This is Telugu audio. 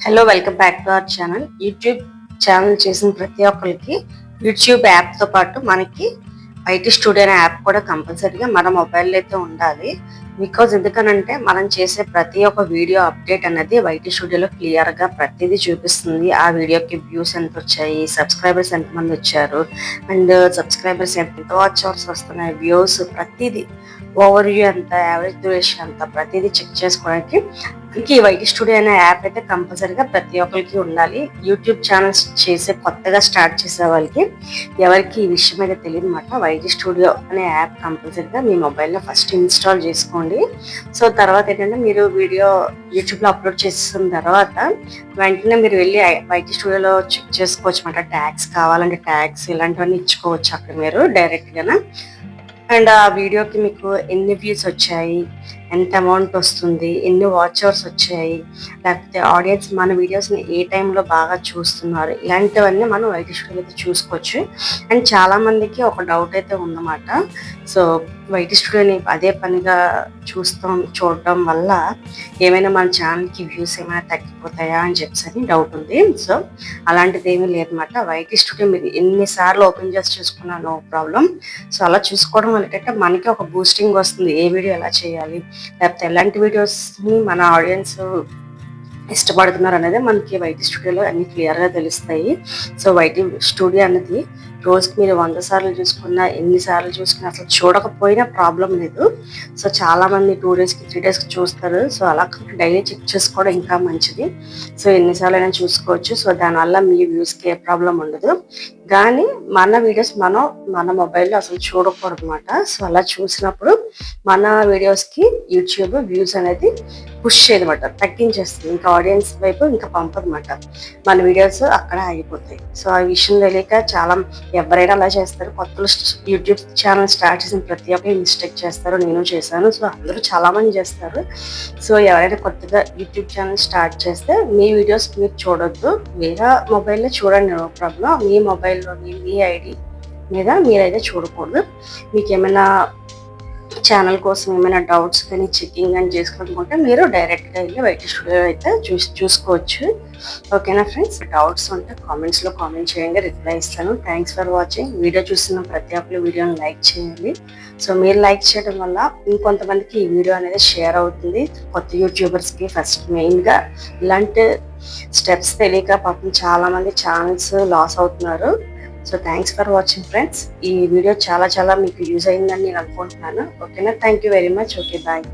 Hello welcome back to our channel YouTube channel చేసిన ప్రతి ఒక్కరికి యూట్యూబ్ యాప్తో పాటు మనకి ఐటీ స్టూడియో అనే యాప్ కూడా కంపల్సరీగా మన మొబైల్లో అయితే ఉండాలి. బికాజ్ ఎందుకనంటే మనం చేసే ప్రతి ఒక్క వీడియో అప్డేట్ అనేది వైటీ స్టూడియోలో క్లియర్గా ప్రతిదీ చూపిస్తుంది. ఆ వీడియోకి వ్యూస్ ఎంత వచ్చాయి సబ్స్క్రైబర్స్ ఎంతమంది వచ్చారు అండ్ సబ్స్క్రైబర్స్ ఎంత వాచ్ అవర్స్ వస్తున్నాయి వ్యూస్ ప్రతిదీ ఓవర్ వ్యూ ఎంత యావరేజ్ డ్యూరేషన్ ఎంత ప్రతిదీ చెక్ చేసుకోవడానికి ఈ వైటీ స్టూడియో అనే యాప్ అయితే కంపల్సరీగా ప్రతి ఒక్కరికి ఉండాలి. యూట్యూబ్ ఛానల్స్ చేసే కొత్తగా స్టార్ట్ చేసే వాళ్ళకి ఎవరికి ఈ విషయం అయితే తెలియదు వైటీ స్టూడియో అనే యాప్ కంపల్సరీగా మీ మొబైల్లో ఫస్ట్ ఇన్స్టాల్ చేసుకోండి. సో తర్వాత ఏంటంటే మీరు వీడియో యూట్యూబ్లో అప్లోడ్ చేసిన తర్వాత వెంటనే మీరు వెళ్ళి వైటీ స్టూడియోలో చెక్ చేసుకోవచ్చు అనమాట ట్యాగ్స్ కావాలంటే ట్యాగ్స్ ఇలాంటివన్నీ ఇచ్చుకోవచ్చు అక్కడ మీరు డైరెక్ట్గా అండ్ ఆ వీడియోకి మీకు ఎన్ని వ్యూస్ వచ్చాయి? ఎంత అమౌంట్ వస్తుంది ఎన్ని వాచ్ అవర్స్ వచ్చాయి లేకపోతే ఆడియన్స్ మన వీడియోస్ని ఏ టైంలో బాగా చూస్తున్నారు ఇలాంటివన్నీ మనం వైట్ స్టూడియోలో అయితే చూసుకోవచ్చు. అండ్ చాలామందికి ఒక డౌట్ అయితే ఉందన్నమాట. సో వైటీ స్టూడియోని అదే పనిగా చూస్తాం చూడటం వల్ల ఏమైనా మన ఛానల్కి వ్యూస్ ఏమైనా తగ్గిపోతాయా అని చెప్పేసి డౌట్ ఉంది. సో అలాంటిది ఏమీ లేదన్నమాట. వైటీ స్టూడియో మీరు ఎన్నిసార్లు ఓపెన్ చేసి చూసుకున్నా నో ప్రాబ్లం సో అలా చూసుకోవడం వల్ల ఏంటంటే మనకి ఒక బూస్టింగ్ వస్తుంది. ఏ వీడియో ఎలా చేయాలి లేకపోతే ఎలాంటి వీడియోస్ని మన ఆడియన్స్ ఇష్టపడుతున్నారు అనేది మనకి వైటీ స్టూడియోలో అన్ని క్లియర్గా తెలుస్తాయి. సో వైటీ స్టూడియో అనేది రోజుకి మీరు వంద సార్లు చూసుకున్నా ఎన్నిసార్లు చూసుకున్నా అసలు చూడకపోయినా ప్రాబ్లం లేదు. సో చాలా మంది టూ డేస్కి త్రీ డేస్కి చూస్తారు. సో అలా డైలీ చెక్ చేసుకోవడం ఇంకా మంచిది. సో ఎన్నిసార్లు అయినా చూసుకోవచ్చు. సో దానివల్ల మీ వ్యూస్కి ఏ ప్రాబ్లం ఉండదు. కానీ మన వీడియోస్ మనం మన మొబైల్లో అసలు చూడకూడదు అనమాట సో అలా చూసినప్పుడు మన వీడియోస్కి యూట్యూబ్ వ్యూస్ అనేది పుష్ చేయదన్నమాట తగ్గించేస్తుంది. ఇంకా ఆడియన్స్ వైపు ఇంకా పంపదన్నమాట. మన వీడియోస్ అక్కడ ఆగిపోతాయి. సో ఆ విషయం తెలియక చాలా ఎవరైనా అలా చేస్తారు. కొత్త యూట్యూబ్ ఛానల్ స్టార్ట్ చేసిన ప్రతి ఒక్కరు మిస్టేక్ చేస్తారు. నేను చేశాను. సో అందరూ చాలా మంది చేస్తారు. సో ఎవరైనా కొత్తగా యూట్యూబ్ ఛానల్ స్టార్ట్ చేస్తే మీ వీడియోస్ మీరు చూడొద్దు. వేరే మొబైల్లో చూడండి నో ప్రాబ్లం మీ మొబైల్లోని మీ ఐడి మీద మీరైతే చూడకూడదు. మీకు ఏమైనా ఛానల్ కోసం ఏమైనా డౌట్స్ కానీ చెక్కింగ్ కానీ చేసుకోవాలనుకుంటే మీరు డైరెక్ట్గా వెళ్ళి వైట్ స్టూడియో అయితే చూసి చూసుకోవచ్చు. ఓకేనా ఫ్రెండ్స్ డౌట్స్ ఉంటే కామెంట్స్లో కామెంట్ చేయండి రిప్లై ఇస్తాను. థ్యాంక్స్ ఫర్ వాచింగ్ వీడియో చూస్తున్న ప్రతి ఒక్కరు వీడియోని లైక్ చేయండి. సో మీరు లైక్ చేయడం వల్ల ఇంకొంతమందికి ఈ వీడియో అనేది షేర్ అవుతుంది. కొత్త యూట్యూబర్స్కి ఫస్ట్ మెయిన్గా ఇలాంటి స్టెప్స్ తెలియక పాపం చాలామంది ఛానల్స్ లాస్ అవుతున్నారు. So thanks for watching friends ఈ వీడియో చాలా చాలా మీకు యూజ్ అయిందని నేను అనుకుంటున్నాను. ఓకేనా thank you very much okay bye